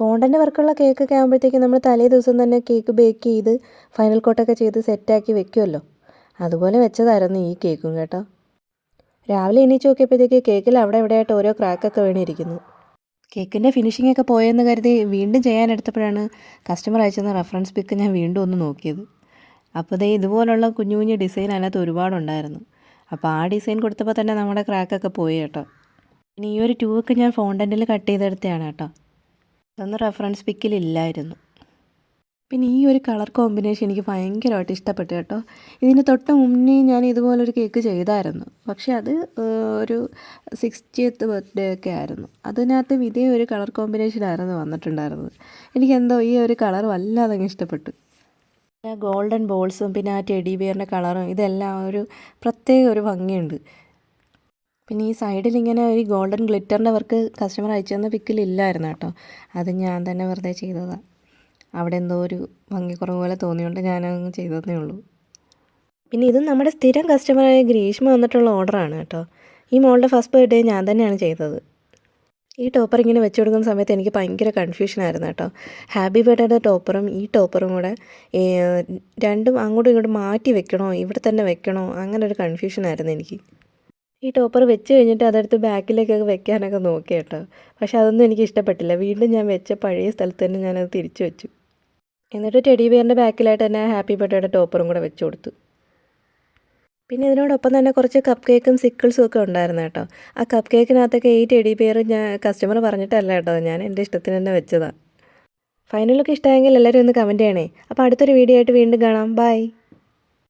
ഫോണ്ടന്റെ വർക്കുള്ള കേക്കൊക്കെ ആകുമ്പോഴത്തേക്കും നമ്മൾ തലേ ദിവസം തന്നെ കേക്ക് ബേക്ക് ചെയ്ത് ഫൈനൽ കോട്ടൊക്കെ ചെയ്ത് സെറ്റാക്കി വെക്കുമല്ലോ. അതുപോലെ വെച്ചതായിരുന്നു ഈ കേക്കും കേട്ടോ. രാവിലെ എണീച്ച് നോക്കിയപ്പോഴത്തേക്ക് കേക്കിൽ അവിടെ എവിടെയായിട്ട് ഓരോ ക്രാക്കൊക്കെ വീണിരിക്കുന്നു. കേക്കിന്റെ ഫിനിഷിംഗ് ഒക്കെ പോയെന്ന് കരുതി വീണ്ടും ചെയ്യാനെടുത്തപ്പോഴാണ് കസ്റ്റമർ അയച്ചെന്ന റെഫറൻസ് പിക്ക് ഞാൻ വീണ്ടും ഒന്ന് നോക്കിയത്. അപ്പോൾ ദേ ഇതുപോലുള്ള കുഞ്ഞു കുഞ്ഞു ഡിസൈൻ അതിനകത്ത് ഒരുപാടുണ്ടായിരുന്നു. അപ്പോൾ ആ ഡിസൈൻ കൊടുത്തപ്പോൾ തന്നെ നമ്മുടെ ക്രാക്കൊക്കെ പോയി കേട്ടോ. ഇനി ഈ ഒരു ട്യൂബൊക്കെ ഞാൻ ഫോണ്ടന്റിൽ കട്ട് ചെയ്തെടുത്തതാണ് കേട്ടോ. അതൊന്നും റെഫറൻസ് പിക്കിലില്ലായിരുന്നു പിന്നെ ഈ ഒരു കളർ കോമ്പിനേഷൻ എനിക്ക് ഭയങ്കരമായിട്ട് ഇഷ്ടപ്പെട്ടു കേട്ടോ. ഇതിന് തൊട്ട് മുന്നേ ഞാൻ ഇതുപോലൊരു കേക്ക് ചെയ്തായിരുന്നു. പക്ഷേ അത് ഒരു സിക്സ്റ്റിയത്ത് ബർത്ത്ഡേ ഒക്കെ ആയിരുന്നു. അതിനകത്ത് ഇതേ ഒരു കളർ കോമ്പിനേഷനായിരുന്നു വന്നിട്ടുണ്ടായിരുന്നത്. എനിക്കെന്തോ ഈ ഒരു കളർ വല്ലാതെ ഇഷ്ടപ്പെട്ടു. ഗോൾഡൻ ബോൾസും പിന്നെ ആ ടെഡി ബിയറിന്റെ കളറും ഇതെല്ലാം ഒരു പ്രത്യേക ഒരു ഭംഗിയുണ്ട്. പിന്നെ ഈ സൈഡിൽ ഇങ്ങനെ ഒരു ഗോൾഡൻ ഗ്ലിറ്ററിന്റെ വർക്ക് കസ്റ്റമർ അയച്ചു തന്ന പിക്കിലില്ലായിരുന്നു കേട്ടോ. അത് ഞാൻ തന്നെ വെറുതെ ചെയ്തതാണ് അവിടെ എന്തോ ഒരു ഭംഗിക്കുറവ് പോലെ തോന്നിയോണ്ട് ഞാനങ്ങ് ചെയ്തതേ ഉള്ളൂ. പിന്നെ ഇത് നമ്മുടെ സ്ഥിരം കസ്റ്റമറായ ഗ്രീഷ്മ വന്നിട്ടുള്ള ഓർഡറാണ് കേട്ടോ. ഈ മോളുടെ ഫസ്റ്റ് ബർത്ത്ഡേ ഞാൻ തന്നെയാണ് ചെയ്തത്. ഈ ടോപ്പർ ഇങ്ങനെ വെച്ച് കൊടുക്കുന്ന സമയത്ത് എനിക്ക് ഭയങ്കര കൺഫ്യൂഷനായിരുന്നു കേട്ടോ. ഹാപ്പി ബർത്ത്ഡേയുടെ ടോപ്പറും ഈ ടോപ്പറും കൂടെ രണ്ടും അങ്ങോട്ടും ഇങ്ങോട്ടും മാറ്റി വെക്കണോ ഇവിടെ തന്നെ വെക്കണോ അങ്ങനെ ഒരു കൺഫ്യൂഷനായിരുന്നു എനിക്ക്. ഈ ടോപ്പർ വെച്ച് കഴിഞ്ഞിട്ട് അതെടുത്ത് ബാക്കിലേക്കൊക്കെ വെക്കാനൊക്കെ നോക്കി കേട്ടോ. പക്ഷെ അതൊന്നും എനിക്ക് ഇഷ്ടപ്പെട്ടില്ല. വീണ്ടും ഞാൻ വെച്ച പഴയ സ്ഥലത്ത് തന്നെ ഞാനത് തിരിച്ചു വെച്ചു. എന്നിട്ട് ടെഡി ബിയറിന്റെ ബാക്കിലായിട്ട് തന്നെ ഹാപ്പി ബർത്ത്ഡേയുടെ ടോപ്പറും കൂടെ വെച്ച് കൊടുത്തു. പിന്നെ ഇതിനോടൊപ്പം തന്നെ കുറച്ച് കപ്പ് കേക്കും സിക്കിൾസും ഒക്കെ ഉണ്ടായിരുന്നു കേട്ടോ. ആ കപ്പ് കേക്കിനകത്തൊക്കെ ഈ ടെഡി ബിയർ ഞാൻ കസ്റ്റമർ പറഞ്ഞിട്ടല്ല കേട്ടോ. ഞാൻ എന്റെ ഇഷ്ടത്തിന് തന്നെ വെച്ചതാണ് ഫൈനലൊക്കെ ഇഷ്ടമായെങ്കിൽ എല്ലാവരും ഒന്ന് കമന്റ് ചെയ്യണേ. അപ്പോൾ അടുത്തൊരു വീഡിയോ ആയിട്ട് വീണ്ടും കാണാം. ബൈ.